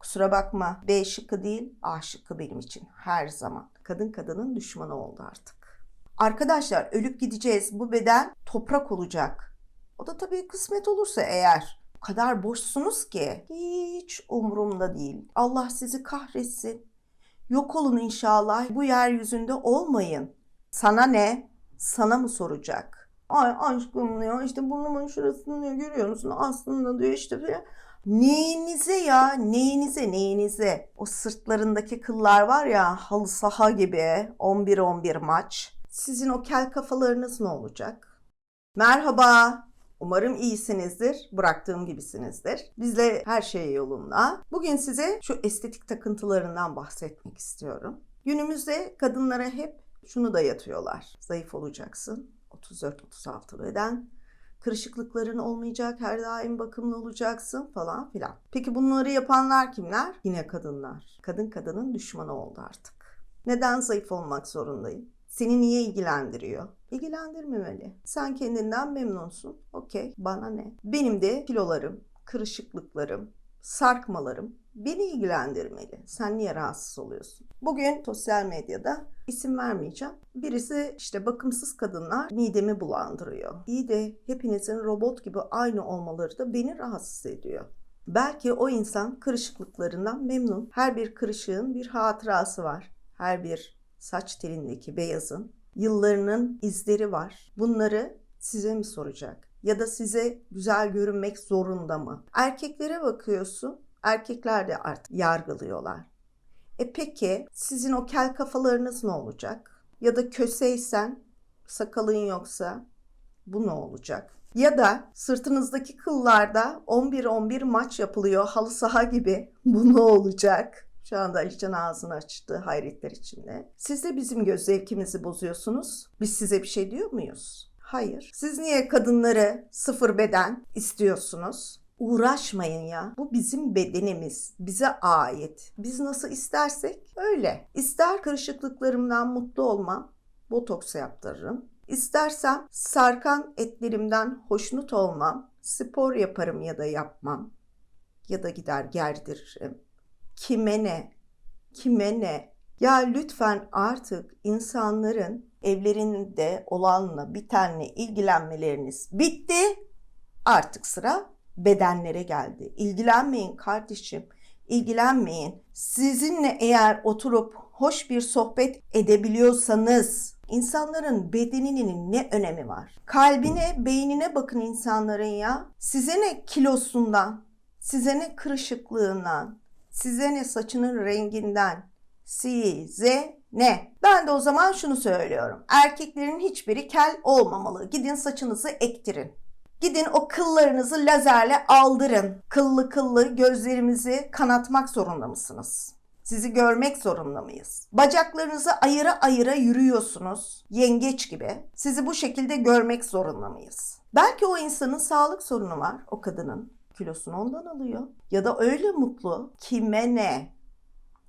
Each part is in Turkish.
Kusura bakma B şıkkı değil A şıkkı benim için her zaman. Kadın kadının düşmanı oldu artık. Arkadaşlar ölüp gideceğiz. Bu beden toprak olacak. O da tabii kısmet olursa eğer. O kadar boşsunuz ki hiç umurumda değil. Allah sizi kahretsin. Yok olun inşallah. Bu yeryüzünde olmayın. Sana ne? Sana mı soracak? Ay aşkım ya işte burnumun şurasını diyor, görüyor musun? Aslında diyor işte diyor. Neyinize ya? Neyinize? Neyinize? O sırtlarındaki kıllar var ya halı saha gibi 11-11 maç. Sizin o kel kafalarınız ne olacak? Merhaba. Umarım iyisinizdir. Bıraktığım gibisinizdir. Bizle her şey yolunda. Bugün size şu estetik takıntılarından bahsetmek istiyorum. Günümüzde kadınlara hep şunu da yatıyorlar. Zayıf olacaksın. 34-36 beden. Kırışıklıkların olmayacak, her daim bakımlı olacaksın falan filan. Peki bunları yapanlar kimler? Yine kadınlar. Kadın kadının düşmanı oldu artık. Neden zayıf olmak zorundayım? Seni niye ilgilendiriyor? İlgilendirmemeli. Sen kendinden memnunsun. Okey, bana ne? Benim de kilolarım, kırışıklıklarım, sarkmalarım beni ilgilendirmeli. Sen niye rahatsız oluyorsun? Bugün sosyal medyada isim vermeyeceğim. Birisi işte bakımsız kadınlar midemi bulandırıyor. İyi de hepinizin robot gibi aynı olmaları da beni rahatsız ediyor. Belki o insan kırışıklıklarından memnun. Her bir kırışığın bir hatırası var. Her bir saç telindeki beyazın yıllarının izleri var. Bunları size mi soracak? Ya da size güzel görünmek zorunda mı? Erkeklere bakıyorsun. Erkekler de artık yargılıyorlar. E peki sizin o kel kafalarınız ne olacak? Ya da köseysen, sakalın yoksa bu ne olacak? Ya da sırtınızdaki kıllarda 11-11 maç yapılıyor halı saha gibi. Bu ne olacak? Şu anda Alican ağzını açtı hayretler içinde. Siz de bizim göz zevkimizi bozuyorsunuz. Biz size bir şey diyor muyuz? Hayır. Siz niye kadınları sıfır beden istiyorsunuz? Uğraşmayın ya. Bu bizim bedenimiz. Bize ait. Biz nasıl istersek öyle. İster kırışıklıklarımdan mutlu olmam. Botoks yaptırırım. İstersem sarkan etlerimden hoşnut olmam. Spor yaparım ya da yapmam. Ya da gider gerdiririm. Kime ne? Kime ne? Ya lütfen artık insanların evlerinde olanla bitenle ilgilenmeleriniz bitti. Artık sıra bedenlere geldi. İlgilenmeyin kardeşim. İlgilenmeyin. Sizinle eğer oturup hoş bir sohbet edebiliyorsanız insanların bedeninin ne önemi var? Kalbine, beynine bakın insanların ya. Size ne kilosundan, size ne kırışıklığından, size ne saçının renginden, size ne? Ben de o zaman şunu söylüyorum. Erkeklerin hiçbiri kel olmamalı. Gidin saçınızı ektirin. Gidin o kıllarınızı lazerle aldırın. Kıllı kıllı gözlerimizi kanatmak zorunda mısınız? Sizi görmek zorunda mıyız? Bacaklarınızı ayıra ayıra yürüyorsunuz. Yengeç gibi. Sizi bu şekilde görmek zorunda mıyız? Belki o insanın sağlık sorunu var, o kadının. Kilosunu ondan alıyor. Ya da öyle mutlu. Kime ne?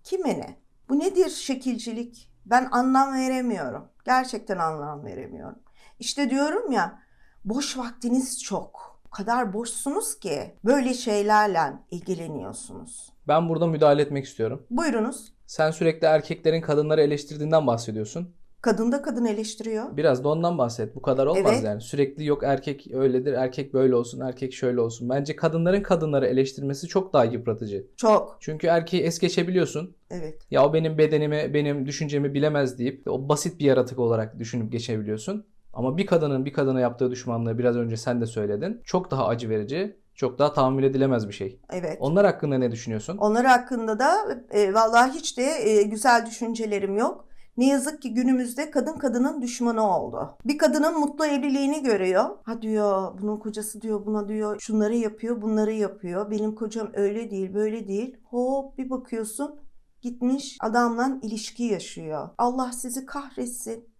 Kime ne? Bu nedir şekilcilik? Ben anlam veremiyorum. Gerçekten anlam veremiyorum. İşte diyorum ya boş vaktiniz çok. O kadar boşsunuz ki böyle şeylerle ilgileniyorsunuz. Ben burada müdahale etmek istiyorum. Buyurunuz. Sen sürekli erkeklerin kadınları eleştirdiğinden bahsediyorsun. Kadın da kadın eleştiriyor. Biraz da ondan bahset. Bu kadar olmaz Evet. yani. Sürekli yok erkek öyledir, erkek böyle olsun, erkek şöyle olsun. Bence kadınların kadınları eleştirmesi çok daha yıpratıcı. Çok. Çünkü erkeği es geçebiliyorsun. Evet. Ya o benim bedenimi, benim düşüncemi bilemez deyip o basit bir yaratık olarak düşünüp geçebiliyorsun. Ama bir kadının bir kadına yaptığı düşmanlığı biraz önce sen de söyledin. Çok daha acı verici, çok daha tahammül edilemez bir şey. Evet. Onlar hakkında ne düşünüyorsun? Onlar hakkında da e, vallahi hiç de e, güzel düşüncelerim yok. Ne yazık ki günümüzde kadın kadının düşmanı oldu. Bir kadının mutlu evliliğini görüyor. Ha diyor bunun kocası diyor buna diyor şunları yapıyor bunları yapıyor. Benim kocam öyle değil böyle değil. Hop bir bakıyorsun gitmiş adamla ilişki yaşıyor. Allah sizi kahretsin.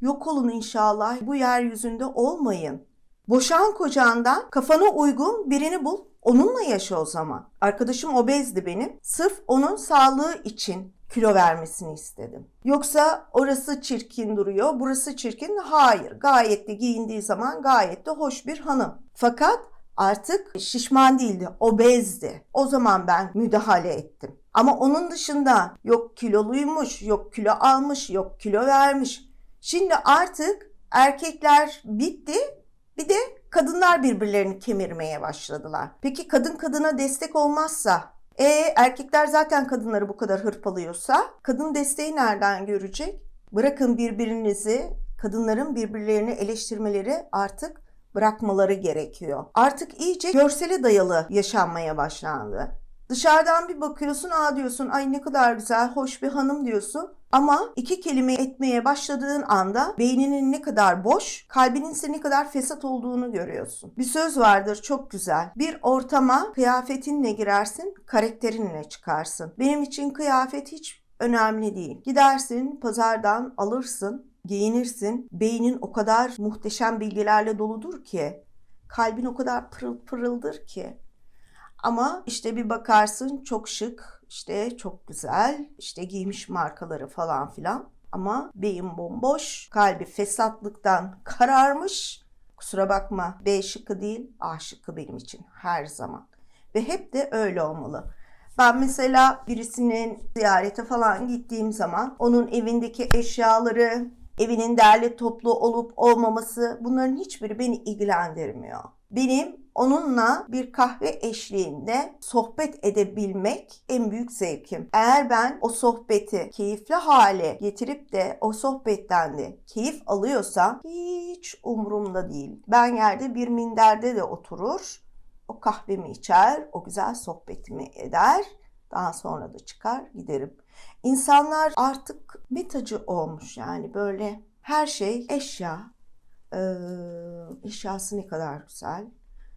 Yok olun inşallah bu yeryüzünde olmayın. Boşan kocandan kafana uygun birini bul. Onunla yaşa o zaman. Arkadaşım obezdi benim. Sırf onun sağlığı için kilo vermesini istedim. Yoksa orası çirkin duruyor, burası çirkin. Hayır, gayet de giyindiği zaman gayet de hoş bir hanım. Fakat Artık şişman değildi, obezdi. O zaman ben müdahale ettim. Ama onun dışında yok kiloluymuş, yok kilo almış, yok kilo vermiş. Şimdi artık erkekler bitti. Bir de kadınlar birbirlerini kemirmeye başladılar. Peki kadın kadına destek olmazsa e erkekler zaten kadınları bu kadar hırpalıyorsa kadın desteği nereden görecek? Bırakın birbirinizi, kadınların birbirlerini eleştirmeleri artık bırakmaları gerekiyor. Artık iyice görsele dayalı yaşanmaya başlandı. Dışarıdan bir bakıyorsun, aa diyorsun, ay ne kadar güzel, hoş bir hanım diyorsun. Ama iki kelime etmeye başladığın anda beyninin ne kadar boş, kalbinin ise ne kadar fesat olduğunu görüyorsun. Bir söz vardır çok güzel. Bir ortama kıyafetinle girersin, karakterinle çıkarsın. Benim için kıyafet hiç önemli değil. Gidersin, pazardan alırsın, giyinirsin. Beynin o kadar muhteşem bilgilerle doludur ki, kalbin o kadar pırıl pırıldır ki. Ama işte bir bakarsın çok şık, işte çok güzel, işte giymiş markaları falan filan. Ama beyin bomboş, kalbi fesatlıktan kararmış. Kusura bakma B şıkkı değil A şıkkı benim için her zaman. Ve hep de öyle olmalı. Ben mesela birisinin ziyarete falan gittiğim zaman onun evindeki eşyaları, evinin derli toplu olup olmaması bunların hiçbiri beni ilgilendirmiyor. Benim onunla bir kahve eşliğinde sohbet edebilmek en büyük zevkim. Eğer ben o sohbeti keyifli hale getirip de o sohbetten de keyif alıyorsam hiç umurumda değil. Ben yerde bir minderde de oturur, o kahvemi içer, o güzel sohbetimi eder. Daha sonra da çıkar giderim. İnsanlar artık metacı olmuş yani böyle her şey eşya. Ee, eşyası ne kadar güzel.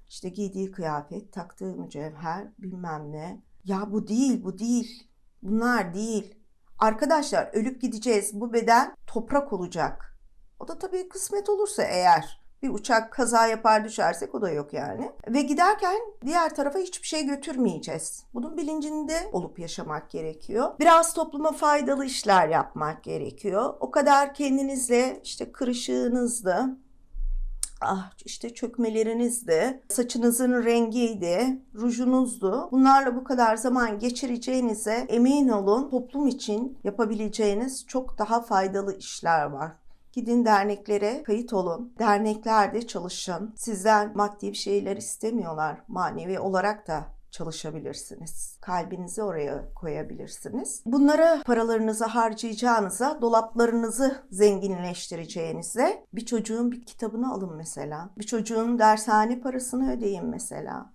İşte giydiği kıyafet, taktığı mücevher, bilmem ne. Ya bu değil, bu değil. Bunlar değil. Arkadaşlar ölüp gideceğiz. Bu beden toprak olacak. O da tabii kısmet olursa eğer bir uçak kaza yapar düşersek o da yok yani. Ve giderken diğer tarafa hiçbir şey götürmeyeceğiz. Bunun bilincinde olup yaşamak gerekiyor. Biraz topluma faydalı işler yapmak gerekiyor. O kadar kendinizle işte kırışığınızda Ah işte çökmelerinizdi, saçınızın rengiydi, rujunuzdu. Bunlarla bu kadar zaman geçireceğinize emin olun toplum için yapabileceğiniz çok daha faydalı işler var. Gidin derneklere kayıt olun. Derneklerde çalışın. Sizden maddi bir şeyler istemiyorlar. Manevi olarak da çalışabilirsiniz. Kalbinizi oraya koyabilirsiniz. Bunlara paralarınızı harcayacağınıza, dolaplarınızı zenginleştireceğinize bir çocuğun bir kitabını alın mesela. Bir çocuğun dershane parasını ödeyin mesela.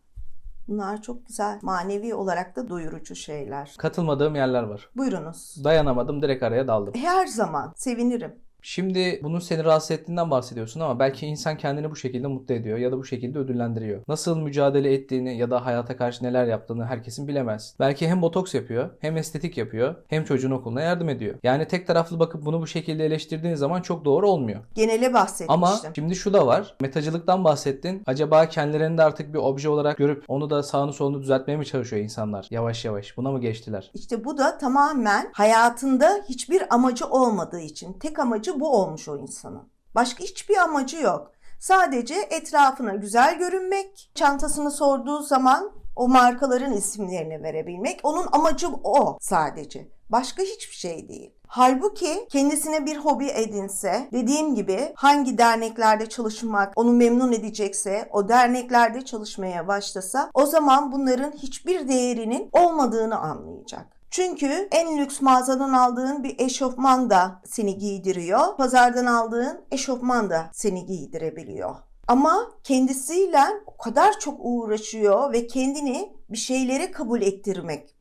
Bunlar çok güzel. Manevi olarak da doyurucu şeyler. Katılmadığım yerler var. Buyurunuz. Dayanamadım direkt araya daldım. Her zaman sevinirim. Şimdi bunun seni rahatsız ettiğinden bahsediyorsun ama belki insan kendini bu şekilde mutlu ediyor ya da bu şekilde ödüllendiriyor. Nasıl mücadele ettiğini ya da hayata karşı neler yaptığını herkesin bilemez. Belki hem botoks yapıyor, hem estetik yapıyor, hem çocuğun okuluna yardım ediyor. Yani tek taraflı bakıp bunu bu şekilde eleştirdiğin zaman çok doğru olmuyor. Genele bahsetmiştim. Ama şimdi şu da var. Metacılıktan bahsettin. Acaba kendilerini de artık bir obje olarak görüp onu da sağını solunu düzeltmeye mi çalışıyor insanlar? Yavaş yavaş. Buna mı geçtiler? İşte bu da tamamen hayatında hiçbir amacı olmadığı için tek amacı bu olmuş o insanın. Başka hiçbir amacı yok. Sadece etrafına güzel görünmek, çantasını sorduğu zaman o markaların isimlerini verebilmek. Onun amacı o sadece. Başka hiçbir şey değil. Halbuki kendisine bir hobi edinse, dediğim gibi hangi derneklerde çalışmak onu memnun edecekse, o derneklerde çalışmaya başlasa, o zaman bunların hiçbir değerinin olmadığını anlayacak. Çünkü en lüks mağazadan aldığın bir eşofman da seni giydiriyor. Pazardan aldığın eşofman da seni giydirebiliyor. Ama kendisiyle o kadar çok uğraşıyor ve kendini bir şeylere kabul ettirmek.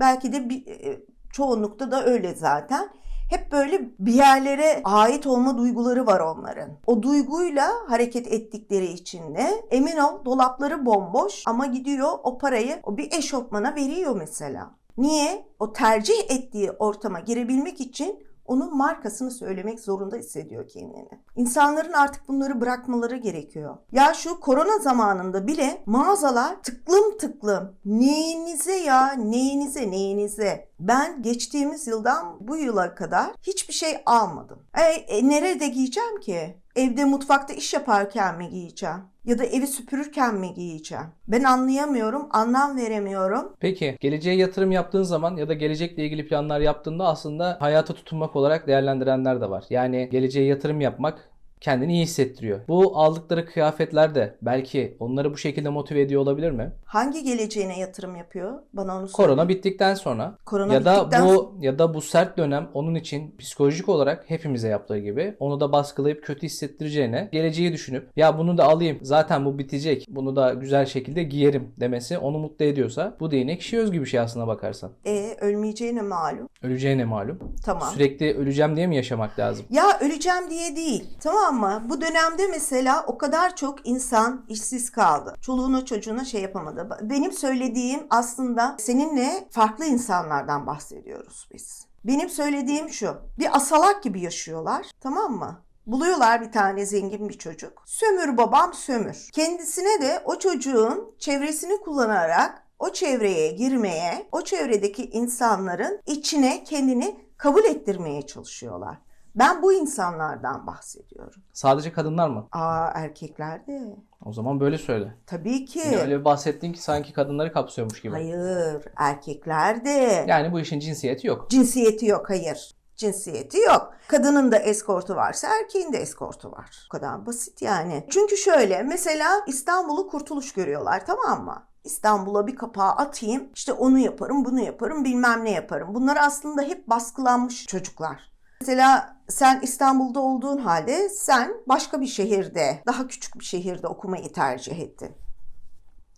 Belki de bir, e, çoğunlukta da öyle zaten. Hep böyle bir yerlere ait olma duyguları var onların. O duyguyla hareket ettikleri için de emin ol dolapları bomboş ama gidiyor o parayı o bir eşofmana veriyor mesela. Niye? O tercih ettiği ortama girebilmek için onun markasını söylemek zorunda hissediyor kendini. İnsanların artık bunları bırakmaları gerekiyor. Ya şu korona zamanında bile mağazalar tıklım tıklım. Neyinize ya? Neyinize? Neyinize? Ben geçtiğimiz yıldan bu yıla kadar hiçbir şey almadım. E, e, nerede giyeceğim ki? Evde mutfakta iş yaparken mi giyeceğim? Ya da evi süpürürken mi giyeceğim? Ben anlayamıyorum, anlam veremiyorum. Peki geleceğe yatırım yaptığın zaman ya da gelecekle ilgili planlar yaptığında aslında hayata tutunmak olarak değerlendirenler de var. Yani geleceğe yatırım yapmak kendini iyi hissettiriyor. Bu aldıkları kıyafetler de belki onları bu şekilde motive ediyor olabilir mi? Hangi geleceğine yatırım yapıyor? Bana onu söyle. Korona bittikten sonra Korona ya da bittikten bu ya da bu sert dönem onun için psikolojik olarak hepimize yaptığı gibi onu da baskılayıp kötü hissettireceğine geleceği düşünüp ya bunu da alayım zaten bu bitecek bunu da güzel şekilde giyerim demesi onu mutlu ediyorsa bu da yine kişiye özgü bir şey aslına bakarsan. E, ölmeyeceğine malum. Öleceğine malum. Tamam. Sürekli öleceğim diye mi yaşamak lazım? Ya öleceğim diye değil. Tamam mı? Bu dönemde mesela o kadar çok insan işsiz kaldı. Çoluğuna çocuğuna şey yapamadı. Benim söylediğim aslında seninle farklı insanlardan bahsediyoruz biz. Benim söylediğim şu. Bir asalak gibi yaşıyorlar. Tamam mı? Buluyorlar bir tane zengin bir çocuk. Sömür babam sömür. Kendisine de o çocuğun çevresini kullanarak o çevreye girmeye, o çevredeki insanların içine kendini kabul ettirmeye çalışıyorlar. Ben bu insanlardan bahsediyorum. Sadece kadınlar mı? Aa erkekler de. O zaman böyle söyle. Tabii ki. Yine öyle bir bahsettin ki sanki kadınları kapsıyormuş gibi. Hayır, erkekler de. Yani bu işin cinsiyeti yok. Cinsiyeti yok, hayır. Cinsiyeti yok. Kadının da eskortu varsa erkeğin de eskortu var. Bu kadar basit yani. Çünkü şöyle mesela İstanbul'u kurtuluş görüyorlar tamam mı? İstanbul'a bir kapağı atayım işte onu yaparım bunu yaparım bilmem ne yaparım. Bunlar aslında hep baskılanmış çocuklar. Mesela sen İstanbul'da olduğun halde sen başka bir şehirde, daha küçük bir şehirde okumayı tercih ettin.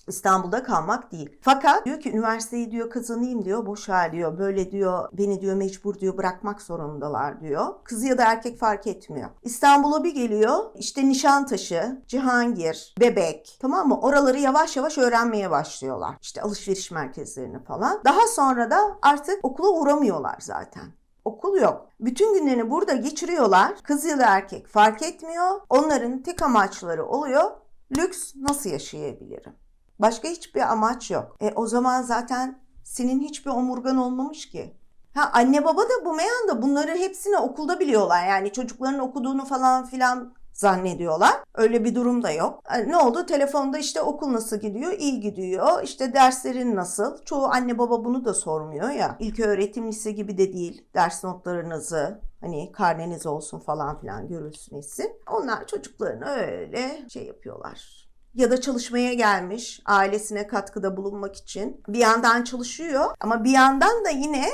İstanbul'da kalmak değil. Fakat diyor ki üniversiteyi diyor kazanayım diyor boş ver diyor. Böyle diyor beni diyor mecbur diyor bırakmak zorundalar diyor. Kız ya da erkek fark etmiyor. İstanbul'a bir geliyor işte Nişantaşı, Cihangir, Bebek tamam mı? Oraları yavaş yavaş öğrenmeye başlıyorlar. İşte alışveriş merkezlerini falan. Daha sonra da artık okula uğramıyorlar zaten. Okul yok. Bütün günlerini burada geçiriyorlar. Kız ya da erkek fark etmiyor. Onların tek amaçları oluyor. Lüks nasıl yaşayabilirim? Başka hiçbir amaç yok. E o zaman zaten senin hiçbir omurgan olmamış ki. Ha anne baba da bu meyanda bunları hepsini okulda biliyorlar. Yani çocukların okuduğunu falan filan zannediyorlar. Öyle bir durum da yok. E, Ne oldu? Telefonda işte okul nasıl gidiyor? İyi gidiyor. İşte derslerin nasıl? Çoğu anne baba bunu da sormuyor ya. İlk öğretim lise gibi de değil. Ders notlarınızı hani karneniz olsun falan filan görülsün etsin. Onlar çocuklarını öyle şey yapıyorlar ya da çalışmaya gelmiş ailesine katkıda bulunmak için bir yandan çalışıyor ama bir yandan da yine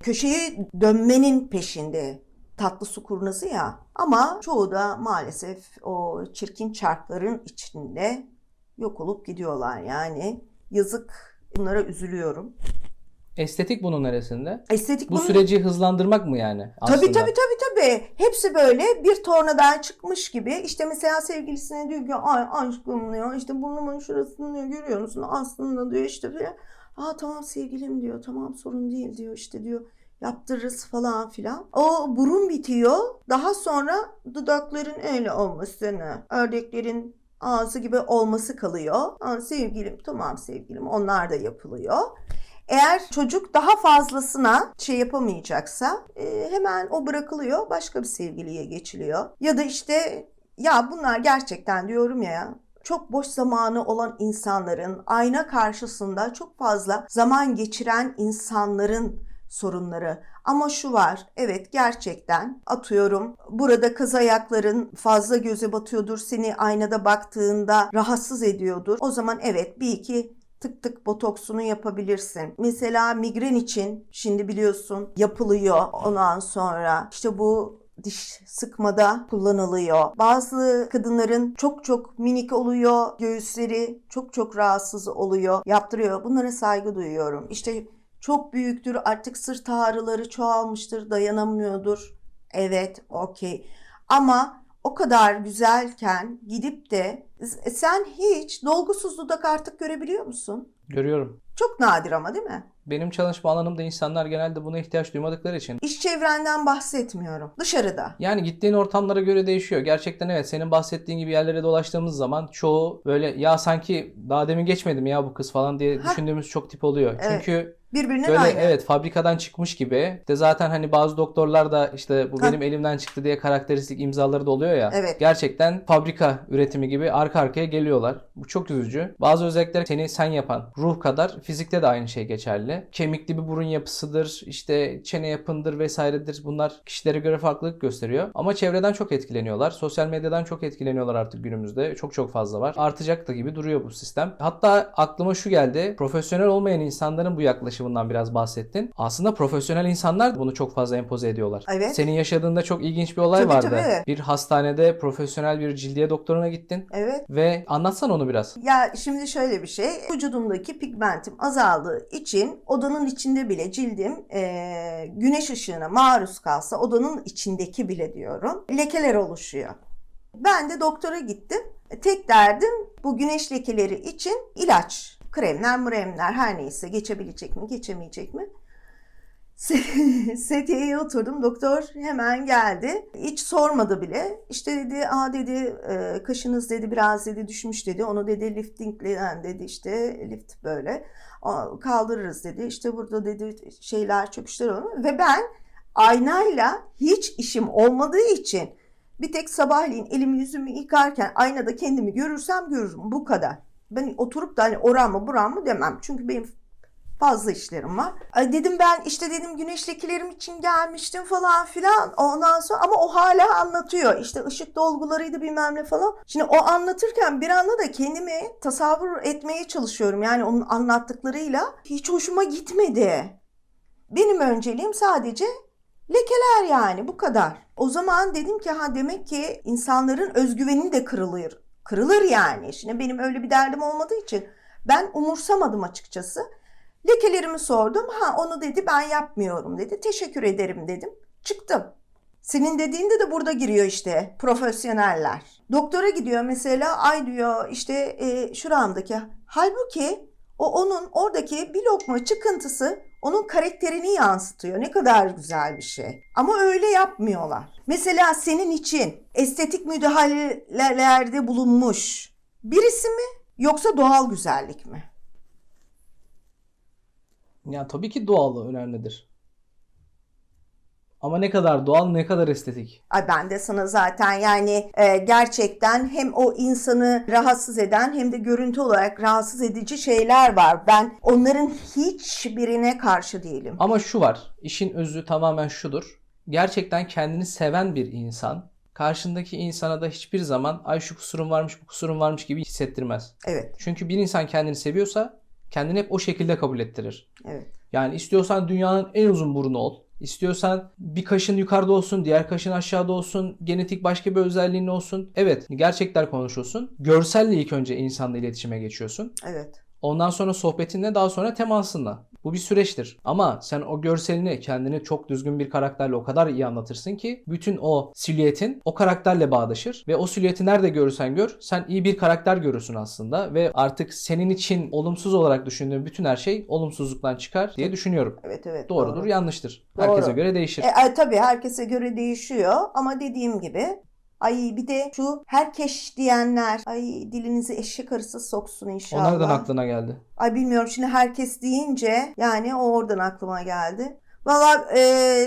köşeye dönmenin peşinde tatlı su kurnazı ya ama çoğu da maalesef o çirkin çarkların içinde yok olup gidiyorlar yani yazık bunlara üzülüyorum. Estetik bunun neresinde? Estetik Bu bunun- süreci hızlandırmak mı yani aslında? Tabii tabii tabii tabii. Hepsi böyle bir tornadan çıkmış gibi. İşte mesela sevgilisine diyor ki ay aşkım diyor işte burnumun şurasını diyor görüyor musun? Aslında diyor işte böyle. Aa tamam sevgilim diyor. Tamam sorun değil diyor işte diyor. Yaptırırız falan filan. O burun bitiyor. Daha sonra dudakların öyle olmasını, ördeklerin ağzı gibi olması kalıyor. Aa, sevgilim tamam sevgilim onlar da yapılıyor. Eğer çocuk daha fazlasına şey yapamayacaksa e, hemen o bırakılıyor başka bir sevgiliye geçiliyor. Ya da işte ya bunlar gerçekten diyorum ya çok boş zamanı olan insanların ayna karşısında çok fazla zaman geçiren insanların sorunları. Ama şu var, evet gerçekten atıyorum burada kız ayakların fazla göze batıyordur, seni aynada baktığında rahatsız ediyordur. O zaman evet bir iki tık tık botoksunu yapabilirsin. Mesela migren için şimdi biliyorsun yapılıyor ondan sonra işte bu diş sıkmada kullanılıyor. Bazı kadınların çok çok minik oluyor. Göğüsleri çok çok rahatsız oluyor. Yaptırıyor. Bunlara saygı duyuyorum. İşte çok büyüktür artık sırt ağrıları çoğalmıştır dayanamıyordur. Evet okey. Ama o kadar güzelken gidip de sen hiç dolgusuz dudak artık görebiliyor musun? Görüyorum. Çok nadir ama değil mi? Benim çalışma alanımda insanlar genelde buna ihtiyaç duymadıkları için. İş çevrenden bahsetmiyorum. Dışarıda. Yani gittiğin ortamlara göre değişiyor. Gerçekten evet senin bahsettiğin gibi yerlere dolaştığımız zaman çoğu böyle ya sanki daha demin geçmedim ya bu kız falan diye Ha. düşündüğümüz çok tip oluyor. Evet. Çünkü Birbirinin Böyle aynı. evet fabrikadan çıkmış gibi. De zaten hani bazı doktorlar da işte bu Ha. benim elimden çıktı diye karakteristik imzaları da oluyor ya. Evet. Gerçekten fabrika üretimi gibi arka arkaya geliyorlar. Bu çok üzücü. Bazı özellikler seni sen yapan ruh kadar fizikte de aynı şey geçerli. Kemikli bir burun yapısıdır, işte çene yapındır vesairedir. Bunlar kişilere göre farklılık gösteriyor. Ama çevreden çok etkileniyorlar. Sosyal medyadan çok etkileniyorlar artık günümüzde. Çok çok fazla var. Artacak da gibi duruyor bu sistem. Hatta aklıma şu geldi. Profesyonel olmayan insanların bu yaklaşımından biraz bahsettin. Aslında profesyonel insanlar da bunu çok fazla empoze ediyorlar. Evet. Senin yaşadığında çok ilginç bir olay Tabii, vardı. tabii. Bir hastanede profesyonel bir cildiye doktoruna gittin Evet. ve anlatsan onu biraz. Ya şimdi şöyle bir şey. Vücudumdaki pigmentim azaldığı için odanın içinde bile cildim eee, güneş ışığına maruz kalsa odanın içindeki bile diyorum lekeler oluşuyor. Ben de doktora gittim. E, Tek derdim bu güneş lekeleri için ilaç. Kremler mremler her neyse geçebilecek mi geçemeyecek mi? Setiye'ye oturdum. Doktor hemen geldi. Hiç sormadı bile. İşte dedi, aa dedi e, kaşınız dedi biraz dedi düşmüş dedi. Onu dedi liftingle dedi işte lift böyle kaldırırız dedi. İşte burada dedi şeyler çöküşler olur. Ve ben aynayla hiç işim olmadığı için bir tek sabahleyin elimi yüzümü yıkarken aynada kendimi görürsem görürüm. Bu kadar. Ben oturup da hani oran mı buran mı demem. Çünkü benim fazla işlerim var. Ay dedim ben işte dedim güneş lekelerim için gelmiştim falan filan. Ondan sonra ama o hala anlatıyor. İşte ışık dolgularıydı bilmem ne falan. Şimdi o anlatırken bir anda da kendimi tasavvur etmeye çalışıyorum. Yani onun anlattıklarıyla hiç hoşuma gitmedi. Benim önceliğim sadece lekeler yani bu kadar. O zaman dedim ki ha demek ki insanların özgüveni de kırılır. Kırılır yani. Şimdi benim öyle bir derdim olmadığı için ben umursamadım açıkçası. Lekelerimi sordum. Ha onu dedi ben yapmıyorum dedi. Teşekkür ederim dedim. Çıktım. Senin dediğinde de burada giriyor işte profesyoneller. Doktora gidiyor mesela ay diyor işte e, şuramdaki. Halbuki o onun oradaki bir lokma çıkıntısı onun karakterini yansıtıyor. Ne kadar güzel bir şey. Ama öyle yapmıyorlar. Mesela senin için estetik müdahalelerde bulunmuş birisi mi yoksa doğal güzellik mi? Ya tabii ki doğal önemlidir. Ama ne kadar doğal ne kadar estetik. Ay ben de sana zaten yani e, gerçekten hem o insanı rahatsız eden hem de görüntü olarak rahatsız edici şeyler var. Ben onların hiçbirine karşı değilim. Ama şu var. işin özü tamamen şudur. Gerçekten kendini seven bir insan karşındaki insana da hiçbir zaman ay şu kusurum varmış bu kusurum varmış gibi hissettirmez. Evet, Çünkü bir insan kendini seviyorsa kendini hep o şekilde kabul ettirir. evet. Yani istiyorsan dünyanın en uzun burnu ol. İstiyorsan bir kaşın yukarıda olsun, diğer kaşın aşağıda olsun, genetik başka bir özelliğin olsun. Evet, gerçekler konuşulsun. Görselle ilk önce insanla iletişime geçiyorsun. Evet. Ondan sonra sohbetinle daha sonra temasınla. Bu bir süreçtir. Ama sen o görselini kendini çok düzgün bir karakterle o kadar iyi anlatırsın ki bütün o silüetin o karakterle bağdaşır ve o silüeti nerede görürsen gör sen iyi bir karakter görürsün aslında ve artık senin için olumsuz olarak düşündüğün bütün her şey olumsuzluktan çıkar diye düşünüyorum. Evet, evet. Doğrudur, doğru. yanlıştır. Doğru. Herkese göre değişir. E, e, tabii herkese göre değişiyor ama dediğim gibi ay bir de şu herkes diyenler ay dilinizi eşek arısı soksun inşallah. Onlardan aklına geldi. Ay bilmiyorum şimdi herkes deyince yani o oradan aklıma geldi. Valla e,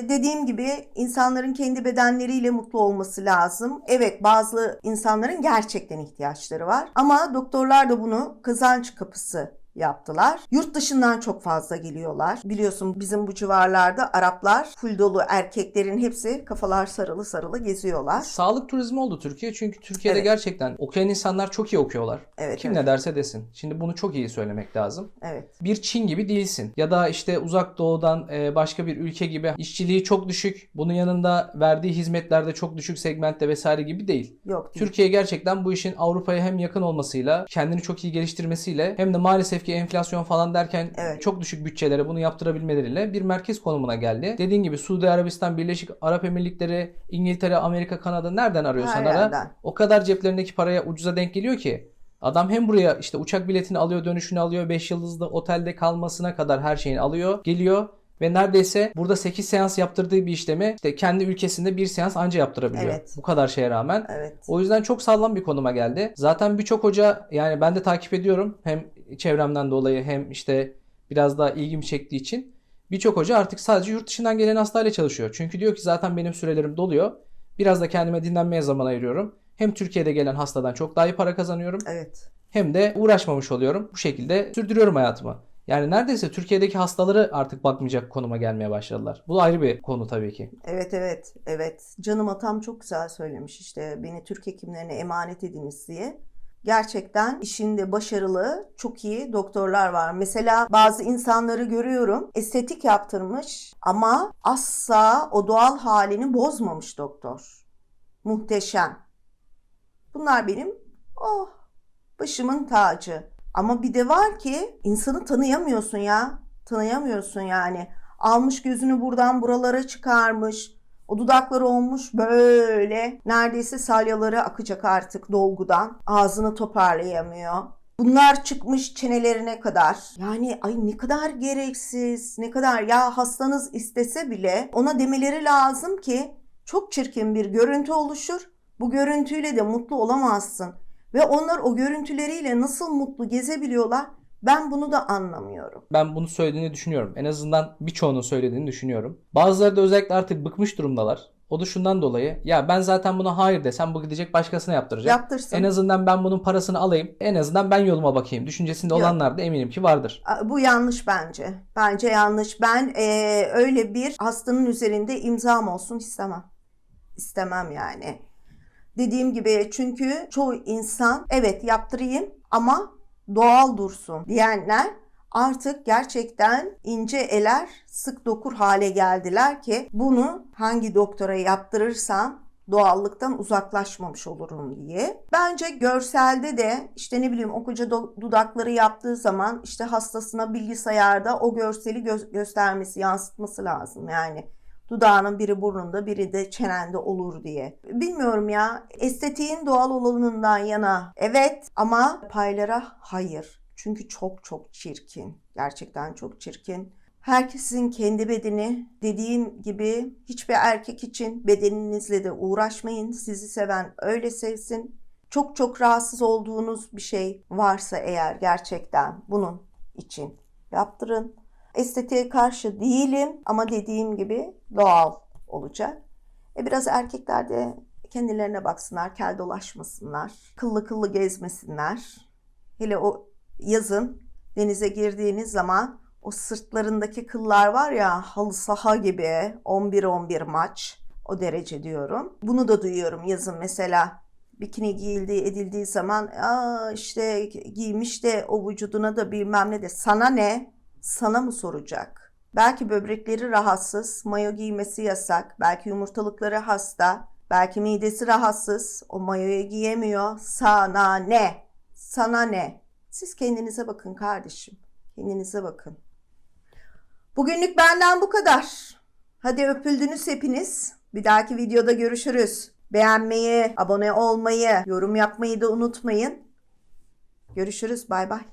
dediğim gibi insanların kendi bedenleriyle mutlu olması lazım. Evet bazı insanların gerçekten ihtiyaçları var. Ama doktorlar da bunu kazanç kapısı yaptılar. Yurt dışından çok fazla geliyorlar. Biliyorsun bizim bu civarlarda Araplar full dolu erkeklerin hepsi kafalar sarılı sarılı geziyorlar. Sağlık turizmi oldu Türkiye çünkü Türkiye'de Evet. gerçekten okuyan insanlar çok iyi okuyorlar. Evet, Kim evet. ne derse desin. Şimdi bunu çok iyi söylemek lazım. Evet. bir Çin gibi değilsin. Ya da işte uzak doğudan e, başka bir ülke gibi işçiliği çok düşük. Bunun yanında verdiği hizmetlerde çok düşük segmentte vesaire gibi değil. Yok değil. Türkiye gerçekten bu işin Avrupa'ya hem yakın olmasıyla, kendini çok iyi geliştirmesiyle hem de maalesef ki enflasyon falan derken Evet. çok düşük bütçelere bunu yaptırabilmeleriyle bir merkez konumuna geldi. Dediğin gibi Suudi Arabistan, Birleşik Arap Emirlikleri, İngiltere, Amerika, Kanada nereden arıyorsan ara o kadar ceplerindeki paraya ucuza denk geliyor ki adam hem buraya işte uçak biletini alıyor, dönüşünü alıyor, 5 yıldızlı otelde kalmasına kadar her şeyini alıyor, geliyor ve neredeyse burada 8 seans yaptırdığı bir işlemi işte kendi ülkesinde bir seans anca yaptırabiliyor. Evet. Bu kadar şeye rağmen. Evet. O yüzden çok sağlam bir konuma geldi. Zaten birçok hoca yani ben de takip ediyorum hem çevremden dolayı hem işte biraz daha ilgimi çektiği için birçok hoca artık sadece yurt dışından gelen hastayla çalışıyor. Çünkü diyor ki zaten benim sürelerim doluyor. Biraz da kendime dinlenmeye zaman ayırıyorum. Hem Türkiye'de gelen hastadan çok daha iyi para kazanıyorum Evet. hem de uğraşmamış oluyorum. Bu şekilde sürdürüyorum hayatımı. Yani neredeyse Türkiye'deki hastaları artık bakmayacak konuma gelmeye başladılar. Bu ayrı bir konu tabii ki. Evet evet evet. Canım atam çok güzel söylemiş işte beni Türk hekimlerine emanet ediniz diye. Gerçekten işinde başarılı, çok iyi doktorlar var. Mesela bazı insanları görüyorum, estetik yaptırmış ama asla o doğal halini bozmamış doktor. Muhteşem. Bunlar benim oh başımın tacı. Ama bir de var ki insanı tanıyamıyorsun ya. Tanıyamıyorsun yani. Almış gözünü buradan buralara çıkarmış. O dudakları olmuş böyle neredeyse salyaları akacak artık dolgudan. Ağzını toparlayamıyor. Bunlar çıkmış çenelerine kadar. Yani ay ne kadar gereksiz, ne kadar ya hastanız istese bile ona demeleri lazım ki çok çirkin bir görüntü oluşur. Bu görüntüyle de mutlu olamazsın. Ve onlar o görüntüleriyle nasıl mutlu gezebiliyorlar? Ben bunu da anlamıyorum. Ben bunu söylediğini düşünüyorum. En azından birçoğunun söylediğini düşünüyorum. Bazıları da özellikle artık bıkmış durumdalar. O da şundan dolayı ya ben zaten buna hayır desem bu gidecek başkasına yaptıracak. Yaptırsın. En azından ben bunun parasını alayım. En azından ben yoluma bakayım. Düşüncesinde Yok. olanlar da eminim ki vardır. Bu yanlış bence. Bence yanlış. Ben eee, öyle bir hastanın üzerinde imzam olsun istemem. İstemem yani. Dediğim gibi çünkü çoğu insan evet yaptırayım ama doğal dursun diyenler artık gerçekten ince eler sık dokur hale geldiler ki bunu hangi doktora yaptırırsam doğallıktan uzaklaşmamış olurum diye. Bence görselde de işte ne bileyim o dudakları yaptığı zaman işte hastasına bilgisayarda o görseli gö- göstermesi, yansıtması lazım yani. Dudağının biri burnunda, biri de çenende olur diye. Bilmiyorum ya. Estetiğin doğal olanından yana evet ama paylara hayır. Çünkü çok çok çirkin. Gerçekten çok çirkin. Herkesin kendi bedeni dediğim gibi hiçbir erkek için bedeninizle de uğraşmayın. Sizi seven öyle sevsin. Çok çok rahatsız olduğunuz bir şey varsa eğer gerçekten bunun için yaptırın. Estetiğe karşı değilim ama dediğim gibi doğal olacak. E biraz erkekler de kendilerine baksınlar, kel dolaşmasınlar, kıllı kıllı gezmesinler. Hele o yazın denize girdiğiniz zaman o sırtlarındaki kıllar var ya halı saha gibi 11-11 maç o derece diyorum. Bunu da duyuyorum yazın mesela bikini giyildiği edildiği zaman Aa işte giymiş de o vücuduna da bilmem ne de sana ne sana mı soracak? Belki böbrekleri rahatsız, mayo giymesi yasak, belki yumurtalıkları hasta, belki midesi rahatsız, o mayoyu giyemiyor. Sana ne? Sana ne? Siz kendinize bakın kardeşim. Kendinize bakın. Bugünlük benden bu kadar. Hadi öpüldünüz hepiniz. Bir dahaki videoda görüşürüz. Beğenmeyi, abone olmayı, yorum yapmayı da unutmayın. Görüşürüz. Bay bay.